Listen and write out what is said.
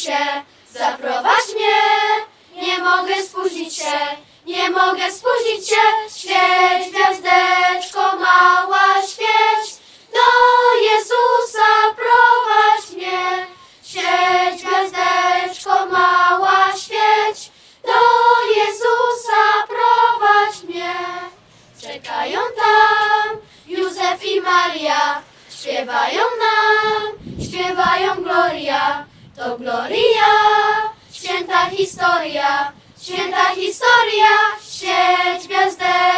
się, zaprowadź mnie. Nie mogę spóźnić się, nie mogę spóźnić się. Świeć, gwiazdeczko mała, świeć. Do Jezusa prowadź mnie. Świeć, gwiazdeczko mała, świeć. Do Jezusa prowadź mnie. Czekają tam Józef i Maria, śpiewają nam to gloria, święta historia, święta historia, sieć gwiazdek.